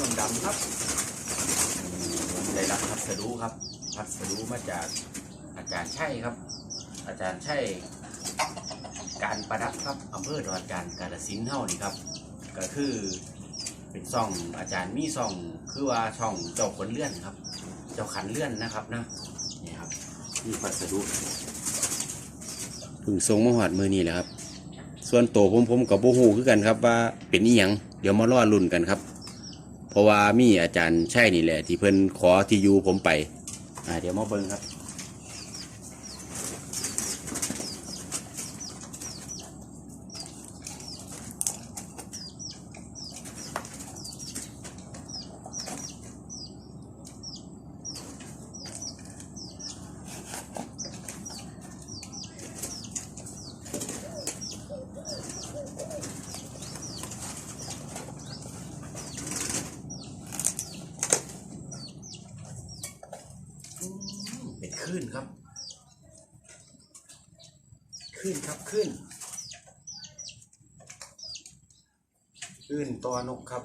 ดำครับผมได้รับพัสดุครับ พัสดุมาจากอาจารย์ชัยครับ อาจารย์ชัยการประดับครับอำเภอดอนจานกาฬสินเท่านี่ครับ ก็คือเป็นซ่องอาจารย์มีซ่องคือว่าช่องเจ้าขนเลื่อนครับ เจ้าขันเลื่อนนะครับนะนี่ครับนี่พัสดุเพึ่งทรงมหอดมือนี่แหละครับ ส่วนตัวผมผมกับโบหูคือกันครับว่าเป็นอีหยังเดี๋ยวมารอรุ่นกันครับ เพราะว่ามีอาจารย์ใช่นี่แหละ ที่เพิ่นขอที่อยูผมไป อ่าเดี๋ยวมาเบิ่งครับ อื มเป็นครับคลื่นครับคลื่นคลื่นตัวนกครับ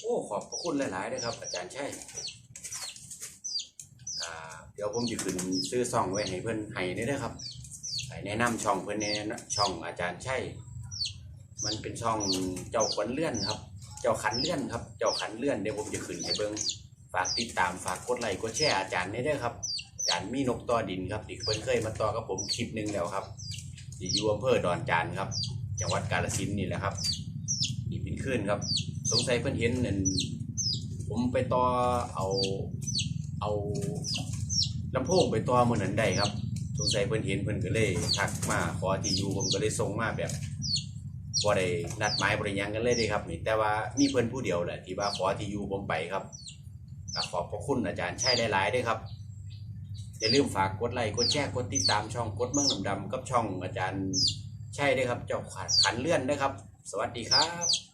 โอ้ขอบพระคุณหลายๆเลยครับ อาจารย์ใช่เดี๋ยวผมจะขึ้นซื้อซองไว้ให้เพื่อนให้นี่ด้วยครับแนะนำช่องเพื่อนแนะช่องอาจารย์ใช่ มันเป็นช่องเจ้าขวัญเลื่อนครับ เจ้าขันเลื่อนครับ เจ้าขันเลื่อนเดี๋ยวผมจะขึ้นให้เบิ้ง ฝากติดตามฝากกดไลค์กดแชร์อาจารย์นี่ด้วยครับอาจารย์มีนกต่อดินครับที่เพิ่นเคยมาต่อกับผมคลิปหนึ่งแล้วครับที่อยู่อำเภอดอนจานครับจังหวัดกาฬสินธุ์นี่แหละครับนี่เป็นคลื่นครับ สงสัยเพิ่นเห็นนั่นผมไปต่อเอาเอาลำโพงไปต่อมือนั้นได้ครับ สงสัยเพิ่นเห็นเพิ่นก็เลยทักมาขอที่อยู่ผมก็เลยส่งมาแบบบ่ได้นัดหมายบ่ได้หยังกันเลยเด้ครับนี่แต่ว่ามีเพิ่นผู้เดียวแหละที่ว่าขอที่อยู่ผมไปครับ ก็ขอบพระคุณอาจารย์ใช่หลายๆด้วยครับ อย่าลืมฝากกดไลค์กดแชร์กดติดตามช่องกดเมืองดำๆกับช่องอาจารย์ใช่ด้วยครับ เจ้าขันเลื่อนด้วยครับ สวัสดีครับ